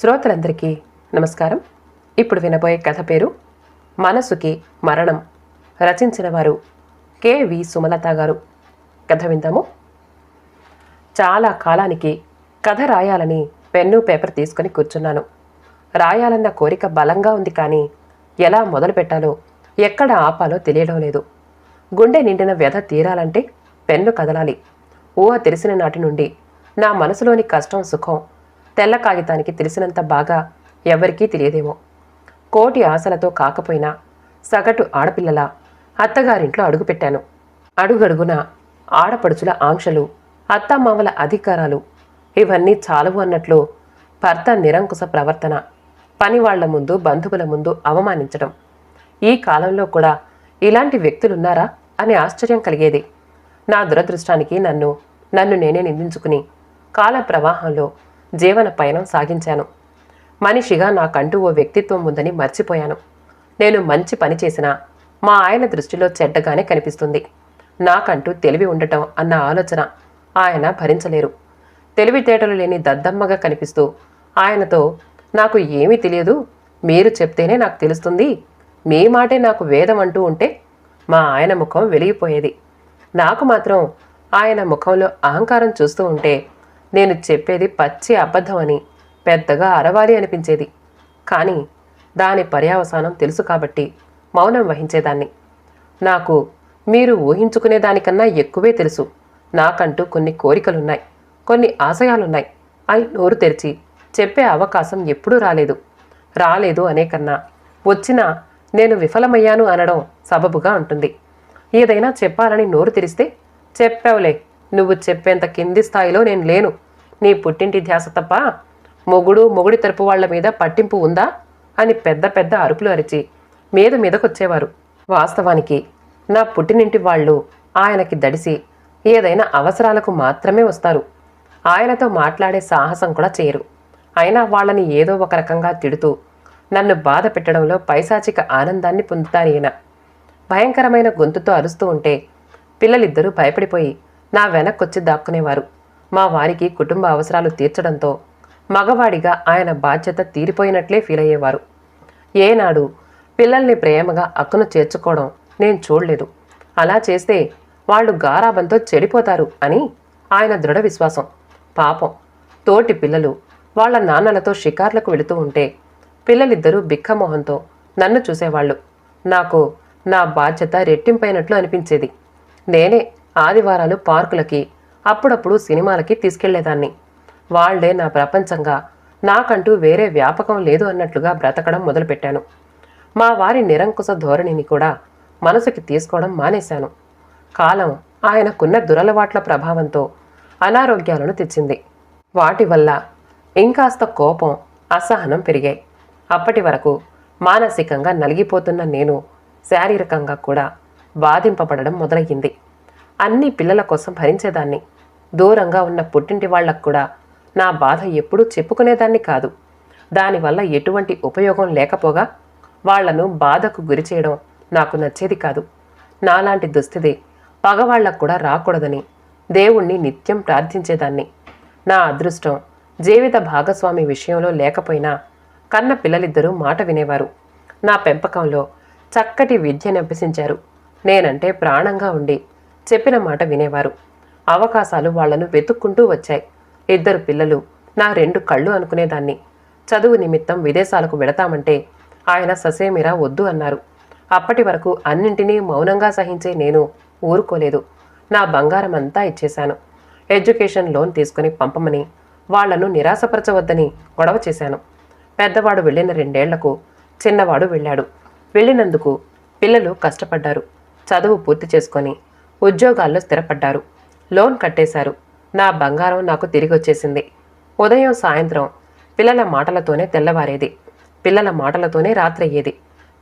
శ్రోతలందరికీ నమస్కారం. ఇప్పుడు వినబోయే కథ పేరు మనసుకి మరణం రచించిన వారు కెవి సుమలత గారు. కథ విందాము. చాలా కాలానికి కథ రాయాలని పెన్ను పేపర్ తీసుకొని కూర్చున్నాను. రాయాలన్న కోరిక బలంగా ఉంది కానీ ఎలా మొదలు పెట్టాలో ఎక్కడ ఆపాలో తెలియడం లేదు. గుండె నిండిన వ్యధ తీరాలంటే పెన్ను కదలాలి. ఊహ తెలిసిన నాటి నుండి నా మనసులోని కష్టం సుఖం తెల్ల కాగితానికి తెలిసినంత బాగా ఎవరికీ తెలియదేమో. కోటి ఆశలతో కాకపోయినా సగటు ఆడపిల్లల అత్తగారింట్లో అడుగుపెట్టాను. అడుగడుగున ఆడపడుచుల ఆంక్షలు అత్తమామల అధికారాలు ఇవన్నీ చాలవు అన్నట్లు భర్త నిరంకుశ ప్రవర్తన పనివాళ్ళ ముందు బంధువుల ముందు అవమానించడం. ఈ కాలంలో కూడా ఇలాంటి వ్యక్తులున్నారా అని ఆశ్చర్యం కలిగేది. నా దురదృష్టానికి నన్ను నన్ను నేనే నిందించుకుని కాల ప్రవాహంలో జీవన పయనం సాగించాను. మనిషిగా నాకంటూ ఓ వ్యక్తిత్వం ఉందని మర్చిపోయాను. నేను మంచి పని చేసినా మా ఆయన దృష్టిలో చెడ్డగానే కనిపిస్తుంది. నాకంటూ తెలివి ఉండటం అన్న ఆలోచన ఆయన భరించలేరు. తెలివితేటలు లేని దద్దమ్మగా కనిపిస్తూ ఆయనతో నాకు ఏమీ తెలియదు మీరు చెప్తేనే నాకు తెలుస్తుంది మీ మాటే నాకు వేదం అంటూ ఉంటే మా ఆయన ముఖం వెలిగిపోయేది. నాకు మాత్రం ఆయన ముఖంలో అహంకారం చూస్తూ ఉంటే నేను చెప్పేది పచ్చి అబద్ధం అని పెద్దగా అరవాలి అనిపించేది. కానీ దాని పర్యావసానం తెలుసు కాబట్టి మౌనం వహించేదాన్ని. నాకు మీరు ఊహించుకునే దానికన్నా ఎక్కువే తెలుసు. నాకంటూ కొన్ని కోరికలున్నాయి కొన్ని ఆశయాలున్నాయి. అని నోరు తెరిచి చెప్పే అవకాశం ఎప్పుడూ రాలేదు. రాలేదు అనే కన్నా వచ్చినా నేను విఫలమయ్యాను అనడం సబబుగా ఉంటుంది. ఏదైనా చెప్పాలని నోరు తెరిస్తే చెప్పావులే. నువ్వు చెప్పేంత కింది స్థాయిలో నేను లేను. నీ పుట్టింటి ధ్యాస తప్ప మొగుడు మొగుడి తరపు వాళ్ళ మీద పట్టింపు ఉందా? అని పెద్ద పెద్ద అరుపులు అరిచి మీద మీదకొచ్చేవారు. వాస్తవానికి నా పుట్టినింటి వాళ్ళు ఆయనకి దడిసి ఏదైనా అవసరాలకు మాత్రమే వస్తారు. ఆయనతో మాట్లాడే సాహసం కూడా చేయరు. అయినా వాళ్ళని ఏదో ఒక రకంగా తిడుతూ నన్ను బాధ పెట్టడంలో పైశాచిక ఆనందాన్ని పొందుతారు ఈయన భయంకరమైన గొంతుతో అరుస్తూ ఉంటే పిల్లలిద్దరూ భయపడిపోయి నా వెనక్కొచ్చి దాక్కునేవారు. మా వారికి కుటుంబ అవసరాలు తీర్చడంతో మగవాడిగా ఆయన బాధ్యత తీరిపోయినట్లే ఫీల్ అయ్యేవారు ఏనాడు పిల్లల్ని ప్రేమగా అక్కును చేర్చుకోవడం నేను చూడలేదు. అలా చేస్తే వాళ్ళు గారాబంతో చెడిపోతారు అని ఆయన దృఢ విశ్వాసం. పాపం తోటి పిల్లలు వాళ్ళ నాన్నలతో షికార్లకు వెళుతూ ఉంటే పిల్లలిద్దరూ బిక్కమోహంతో నన్ను చూసేవాళ్ళు. నాకు నా బాధ్యత రెట్టింపైనట్లు అనిపించేది. నేనే ఆదివారాలు పార్కులకి అప్పుడప్పుడు సినిమాలకి తీసుకెళ్ళేదాన్ని. వాళ్ళే నా ప్రపంచంగా నాకంటూ వేరే వ్యాపకం లేదు అన్నట్లుగా బ్రతకడం మొదలుపెట్టాను. మా వారి నిరంకుశ ధోరణిని కూడా మనసుకి తీసుకోవడం మానేశాను. కాలం ఆయనకున్న దురలవాట్ల ప్రభావంతో అనారోగ్యాలను తెచ్చింది. వాటి వల్ల ఇంకాస్త కోపం అసహనం పెరిగాయి. అప్పటి వరకు మానసికంగా నలిగిపోతున్న నేను శారీరకంగా కూడా బాధింపబడడం మొదలయ్యింది. అన్ని పిల్లల కోసం భరించేదాన్ని. దూరంగా ఉన్న పుట్టింటి వాళ్ళకు కూడా నా బాధ ఎప్పుడూ చెప్పుకునేదాన్ని కాదు. దానివల్ల ఎటువంటి ఉపయోగం లేకపోగా వాళ్ళను బాధకు గురి చేయడం నాకు నచ్చేది కాదు. నాలాంటి దుస్థితి పగవాళ్ళకు కూడా రాకూడదని దేవుణ్ణి నిత్యం ప్రార్థించేదాన్ని. నా అదృష్టం జీవిత భాగస్వామి విషయంలో లేకపోయినా కన్న పిల్లలిద్దరూ మాట వినేవారు. నా పెంపకంలో చక్కటి విద్యను అభ్యసించారు. నేనంటే ప్రాణంగా ఉండి చెప్పిన మాట వినేవారు. అవకాశాలు వాళ్ళను వెతుక్కుంటూ వచ్చాయి. ఇద్దరు పిల్లలు నా రెండు కళ్ళు అనుకునేదాన్ని. చదువు నిమిత్తం విదేశాలకు వెళతామంటే ఆయన ససేమిరా వద్దు అన్నారు. అప్పటి వరకు అన్నింటినీ మౌనంగా సహించే నేను ఊరుకోలేదు. నా బంగారం అంతా ఇచ్చేశాను. ఎడ్యుకేషన్ లోన్ తీసుకుని పంపమని వాళ్ళను నిరాశపరచవద్దని గొడవ చేశాను. పెద్దవాడు వెళ్ళిన రెండేళ్ళకు చిన్నవాడు వెళ్ళాడు. వెళ్ళినందుకు పిల్లలు కష్టపడ్డారు. చదువు పూర్తి చేసుకొని ఉద్యోగాల్లో స్థిరపడ్డారు. లోన్ కట్టేశారు. నా బంగారం నాకు తిరిగి వచ్చేసింది ఉదయం సాయంత్రం పిల్లల మాటలతోనే తెల్లవారేది. పిల్లల మాటలతోనే రాత్రయ్యేది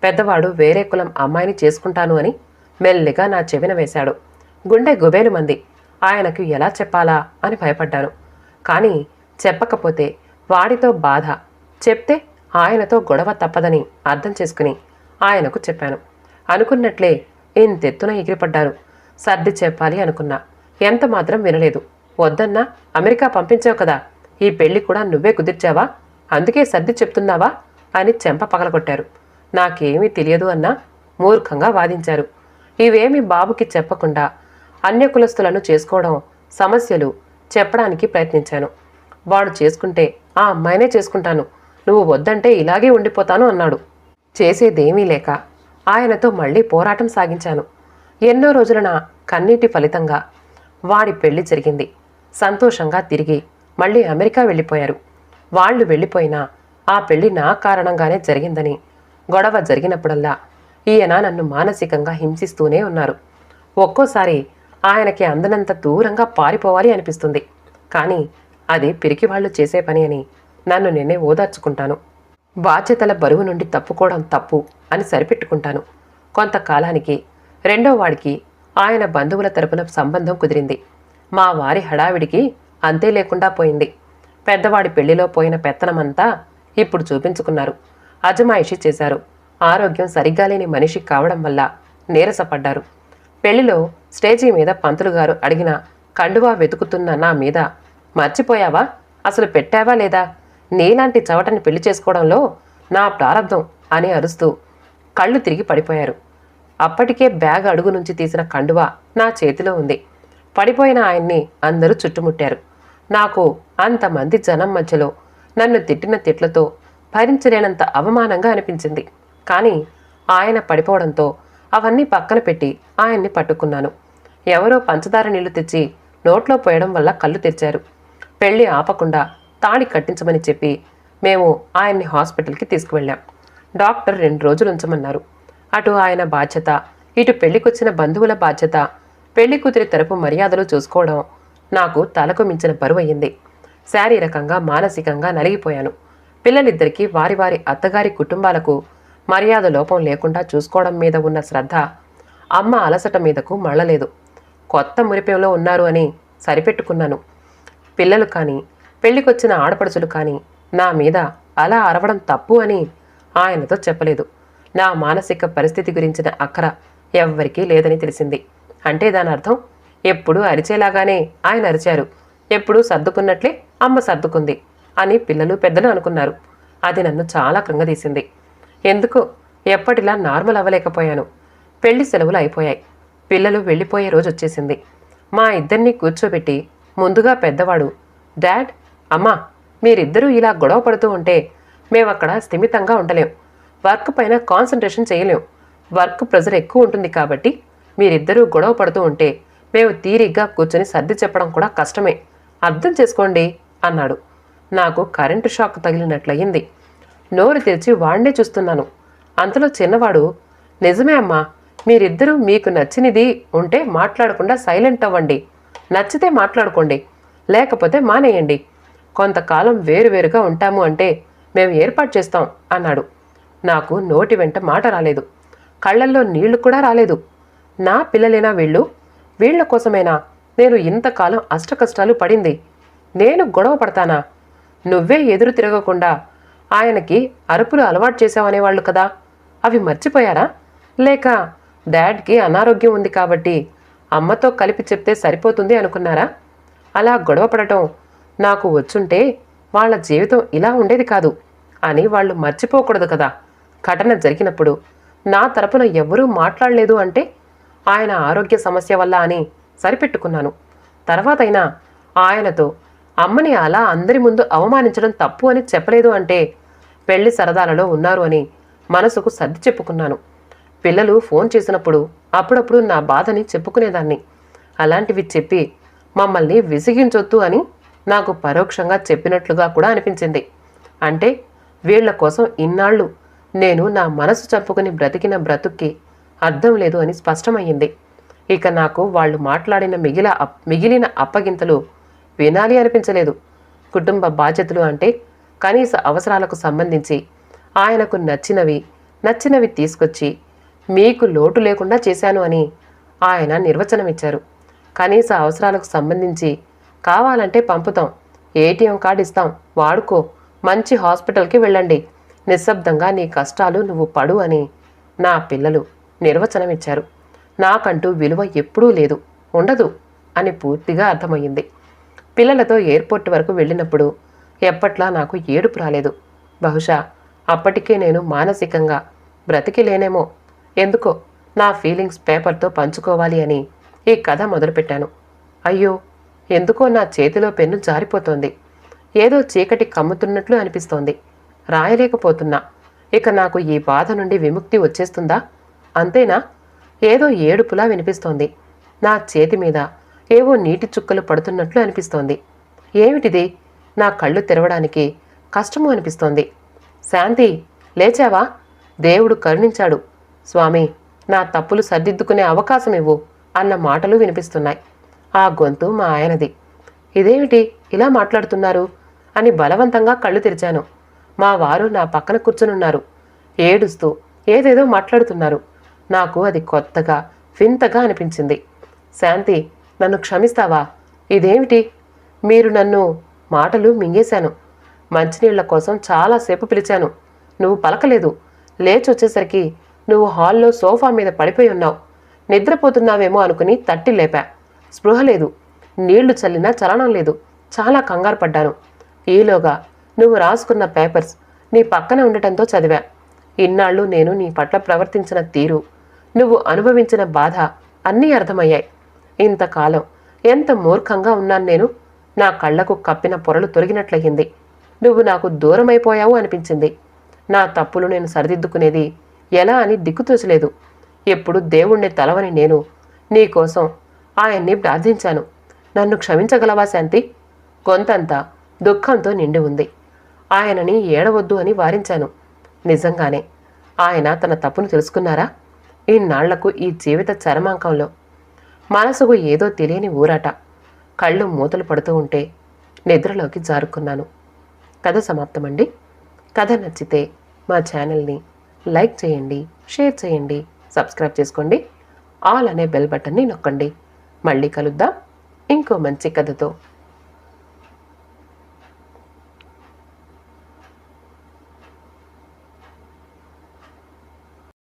పెద్దవాడు వేరే కులం అమ్మాయిని చేసుకుంటాను అని మెల్లిగా నా చెవిన వేశాడు. గుండె గుబేలు మంది ఆయనకు ఎలా చెప్పాలా అని భయపడ్డాను. కానీ చెప్పకపోతే వాడితో బాధ. చెప్తే ఆయనతో గొడవ తప్పదని అర్థం చేసుకుని ఆయనకు చెప్పాను. అనుకున్నట్లే ఇంతెత్తున ఎగిరిపడ్డారు. సర్ది చెప్పాలి అనుకున్నా. ఎంత మాత్రం వినలేదు. వద్దన్నా అమెరికా పంపించావు కదా. ఈ పెళ్ళి కూడా నువ్వే కుదిర్చావా? అందుకే సర్ది చెప్తున్నావా? అని చెంప పగలగొట్టారు. నాకేమీ తెలియదు అన్నా మూర్ఖంగా వాదించారు. ఇవేమి బాబుకి చెప్పకుండా అన్యకులస్తులను చేసుకోవడం సమస్యలు చెప్పడానికి ప్రయత్నించాను. వాడు చేసుకుంటే ఆ అమ్మాయినే చేసుకుంటాను. నువ్వు వద్దంటే ఇలాగే ఉండిపోతాను అన్నాడు. చేసేదేమీ లేక ఆయనతో మళ్ళీ పోరాటం సాగించాను. ఎన్నో రోజుల నా కన్నీటి ఫలితంగా వాడి పెళ్ళి జరిగింది. సంతోషంగా తిరిగి మళ్ళీ అమెరికా వెళ్ళిపోయారు. వాళ్ళు వెళ్ళిపోయినా ఆ పెళ్ళి నా కారణంగానే జరిగిందని గొడవ జరిగినప్పుడల్లా ఈయన నన్ను మానసికంగా హింసిస్తూనే ఉన్నారు. ఒక్కోసారి ఆయనకి అందనంత దూరంగా పారిపోవాలి అనిపిస్తుంది. కానీ అది పిరికి వాళ్ళు చేసే పని అని నన్ను నేనే ఓదార్చుకుంటాను. బాధ్యతల బరువు నుండి తప్పుకోవడం తప్పు అని సరిపెట్టుకుంటాను. కొంతకాలానికి రెండో వాడికి ఆయన బంధువుల తరపున సంబంధం కుదిరింది. మా వారి హడావిడికి అంతే లేకుండా పోయింది. పెద్దవాడి పెళ్ళిలో పోయిన పెత్తనమంతా ఇప్పుడు చూపించుకున్నారు. అజమాయిషి చేశారు. ఆరోగ్యం సరిగ్గా లేని మనిషి కావడం వల్ల నీరసపడ్డారు. పెళ్ళిలో స్టేజీ మీద పంతులు గారు అడిగిన కండువా వెతుకుతున్న నా మీద మర్చిపోయావా? అసలు పెట్టావా లేదా? నీలాంటి చవటని పెళ్ళి చేసుకోవడంలో నా ప్రారంభం అని అరుస్తూ కళ్ళు తిరిగి పడిపోయారు. అప్పటికే బ్యాగ్ అడుగు నుంచి తీసిన కండువా నా చేతిలో ఉంది. పడిపోయిన ఆయన్ని అందరూ చుట్టుముట్టారు. నాకు అంతమంది జనం మధ్యలో నన్ను తిట్టిన తిట్లతో భరించలేనంత అవమానంగా అనిపించింది. కానీ ఆయన పడిపోవడంతో అవన్నీ పక్కన పెట్టి ఆయన్ని పట్టుకున్నాను. ఎవరో పంచదార నీళ్ళు తెచ్చి నోట్లో పోయడం వల్ల కళ్ళు తెరిచారు. పెళ్ళి ఆపకుండా తాళి కట్టించమని చెప్పి మేము ఆయన్ని హాస్పిటల్కి తీసుకువెళ్ళాం. డాక్టర్ రెండు రోజులు ఉంచమన్నారు. అటు ఆయన బాధ్యత ఇటు పెళ్ళికొచ్చిన బంధువుల బాధ్యత పెళ్ళి కూతురి తరపు మర్యాదలు చూసుకోవడం నాకు తలకు మించిన బరువయ్యింది. శారీరకంగా మానసికంగా నలిగిపోయాను. పిల్లలిద్దరికీ వారి వారి అత్తగారి కుటుంబాలకు మర్యాద లోపం లేకుండా చూసుకోవడం మీద ఉన్న శ్రద్ధ అమ్మ అలసట మీదకు మళ్ళలేదు. కొత్త మురిపెంలో ఉన్నారు అని సరిపెట్టుకున్నాను. పిల్లలు కానీ పెళ్ళికొచ్చిన ఆడపడుచులు కానీ నా మీద అలా అరవడం తప్పు అని ఆయనతో చెప్పలేదు. నా మానసిక పరిస్థితి గురించిన అక్కర ఎవ్వరికీ లేదని తెలిసింది. అంటే దాని అర్థం ఎప్పుడు అరిచేలాగానే ఆయన అరిచారు. ఎప్పుడు సర్దుకున్నట్లే అమ్మ సర్దుకుంది అని పిల్లలు పెద్దలు అనుకున్నారు. అది నన్ను చాలా కృంగదీసింది. ఎందుకు? ఎప్పటిలా నార్మల్ అవ్వలేకపోయాను. పెళ్ళి సెలవులు అయిపోయాయి. పిల్లలు వెళ్ళిపోయే రోజు వచ్చేసింది. మా ఇద్దరిని కూర్చోబెట్టి ముందుగా పెద్దవాడు డాడ్ అమ్మా మీరిద్దరూ ఇలా గొడవ పడుతూ ఉంటే మేమక్కడ స్థిమితంగా ఉండలేం. వర్క్ పైన కాన్సన్ట్రేషన్ చేయలేం. వర్క్ ప్రెజర్ ఎక్కువ ఉంటుంది కాబట్టి మీరిద్దరూ గొడవ పడుతూ ఉంటే మేము తీరిగ్గా కూర్చొని సర్ది చెప్పడం కూడా కష్టమే. అర్థం చేసుకోండి అన్నాడు. నాకు కరెంటు షాక్ తగిలినట్లయింది. నోరు తెరిచి వాణ్ణే చూస్తున్నాను. అంతలో చిన్నవాడు నిజమే అమ్మా మీరిద్దరూ మీకు నచ్చినది ఉంటే మాట్లాడకుండా సైలెంట్ అవ్వండి. నచ్చితే మాట్లాడుకోండి లేకపోతే మానేయండి. కొంతకాలం వేరువేరుగా ఉంటాము అంటే మేము ఏర్పాటు చేస్తాం అన్నాడు. నాకు నోటి వెంట మాట రాలేదు. కళ్ళల్లో నీళ్ళు కూడా రాలేదు. నా పిల్లలేనా వీళ్ళు? వీళ్ళ కోసమేనా? నేను ఇంతకాలం అష్టకష్టాలు పడింది. నేను గొడవ పడతానా? నువ్వే ఎదురు తిరగకుండా ఆయనకి అరుపులు అలవాటు చేసావనేవాళ్ళు కదా? అవి మర్చిపోయారా? లేక డాడ్కి అనారోగ్యం ఉంది కాబట్టి అమ్మతో కలిపి చెప్తే సరిపోతుంది అనుకున్నారా? అలా గొడవపడటం నాకు వచ్చుంటే వాళ్ళ జీవితం ఇలా ఉండేది కాదు అని వాళ్ళు మర్చిపోకూడదు కదా? ఘటన జరిగినప్పుడు నా తరపున ఎవరూ మాట్లాడలేదు అంటే ఆయన ఆరోగ్య సమస్య వల్ల అని సరిపెట్టుకున్నాను. తర్వాతైనా ఆయనతో అమ్మని అలా అందరి ముందు అవమానించడం తప్పు అని చెప్పలేదు అంటే పెళ్ళి సరదాలలో ఉన్నారు అని మనసుకు సర్ది చెప్పుకున్నాను. పిల్లలు ఫోన్ చేసినప్పుడు అప్పుడప్పుడు నా బాధని చెప్పుకునేదాన్ని. అలాంటివి చెప్పి మమ్మల్ని విసిగించొద్దు అని నాకు పరోక్షంగా చెప్పినట్లుగా కూడా అనిపించింది. అంటే వీళ్ళ కోసం ఇన్నాళ్ళు నేను నా మనసు చంపుకుని బ్రతికిన బ్రతుక్కి అర్థం లేదు అని స్పష్టమయ్యింది. ఇక నాకు వాళ్ళు మాట్లాడిన మిగిల మిగిలిన అప్పగింతలు వినాలి అనిపించలేదు. కుటుంబ బాధ్యతలు అంటే కనీస అవసరాలకు సంబంధించి ఆయనకు నచ్చినవి నచ్చినవి తీసుకొచ్చి మీకు లోటు లేకుండా చేశాను అని ఆయన నిర్వచనమిచ్చారు. కనీస అవసరాలకు సంబంధించి కావాలంటే పంపుతాం. ఏటీఎం కార్డు ఇస్తాం. వాడుకో. మంచి హాస్పిటల్కి వెళ్ళండి. నిశ్శబ్దంగా నీ కష్టాలు నువ్వు పడు అని నా పిల్లలు నిర్వచనమిచ్చారు. నాకంటూ విలువ ఎప్పుడూ లేదు ఉండదు అని పూర్తిగా అర్థమయ్యింది. పిల్లలతో ఎయిర్పోర్ట్ వరకు వెళ్ళినప్పుడు ఎప్పట్లా నాకు ఏడుపు రాలేదు. బహుశా అప్పటికే నేను మానసికంగా బ్రతికి లేనేమో ఎందుకో నా ఫీలింగ్స్ పేపర్తో పంచుకోవాలి అని ఈ కథ మొదలుపెట్టాను. అయ్యో ఎందుకో నా చేతిలో పెన్ను జారిపోతోంది. ఏదో చీకటి కమ్ముతున్నట్లు అనిపిస్తోంది. రాయలేకపోతున్నా. ఇక నాకు ఈ బాధ నుండి విముక్తి వచ్చేస్తుందా? అంతేనా? ఏదో ఏడుపులా వినిపిస్తోంది. నా చేతి మీద ఏవో నీటి చుక్కలు పడుతున్నట్లు అనిపిస్తోంది. ఏమిటిది? నా కళ్ళు తెరవడానికి కష్టము అనిపిస్తోంది. శాంతి లేచావా? దేవుడు కరుణించాడు. స్వామి నా తప్పులు సర్దిద్దుకునే అవకాశం ఇవ్వు అన్న మాటలు వినిపిస్తున్నాయి. ఆ గొంతు మా ఆయనది. ఇదేమిటి ఇలా మాట్లాడుతున్నారు? అని బలవంతంగా కళ్ళు తెరిచాను. మా వారు నా పక్కన కూర్చునున్నారు. ఏడుస్తూ ఏదేదో మాట్లాడుతున్నారు. నాకు అది కొత్తగా వింతగా అనిపించింది. శాంతి నన్ను క్షమిస్తావా? ఇదేమిటి? మీరు నన్ను మాటలు మింగేశాను. మంచినీళ్ళ కోసం చాలాసేపు పిలిచాను. నువ్వు పలకలేదు. లేచి వచ్చేసరికి నువ్వు హాల్లో సోఫా మీద పడిపోయి ఉన్నావు. నిద్రపోతున్నావేమో అనుకుని తట్టి లేపా. స్పృహ లేదు. నీళ్ళు చల్లినా చలనం లేదు. చాలా కంగారు పడ్డాను. ఈలోగా నువ్వు రాసుకున్న పేపర్స్ నీ పక్కన ఉండటంతో చదివా. ఇన్నాళ్ళు నేను నీ పట్ల ప్రవర్తించిన తీరు నువ్వు అనుభవించిన బాధ అన్నీ అర్థమయ్యాయి. ఇంతకాలం ఎంత మూర్ఖంగా ఉన్నాను నేను? నా కళ్ళకు కప్పిన పొరలు తొలగినట్లయింది. నువ్వు నాకు దూరమైపోయావు అనిపించింది. నా తప్పులు నేను సరిదిద్దుకునేది ఎలా అని దిక్కుతోచలేదు. ఎప్పుడు దేవుణ్ణి తలవని నేను నీకోసం ఆయన్ని ప్రార్థించాను. నన్ను క్షమించగలవా శాంతి? గొంతంతా దుఃఖంతో నిండి ఉంది. ఆయనని ఏడవద్దు అని వారించాను. నిజంగానే ఆయన తన తప్పును తెలుసుకున్నారా? ఇన్నాళ్ళకు ఈ జీవిత చరమాంకంలో మనసుకు ఏదో తెలియని ఊరాట. కళ్ళు మూతలు పడుతూ ఉంటే నిద్రలోకి జారుకున్నాను. కథ సమాప్తమండి. కథ నచ్చితే మా ఛానల్ని లైక్ చేయండి షేర్ చేయండి సబ్స్క్రైబ్ చేసుకోండి ఆల్ అనే బెల్ బటన్ని నొక్కండి. మళ్ళీ కలుద్దాం. ఇంకో మంచి కథతో.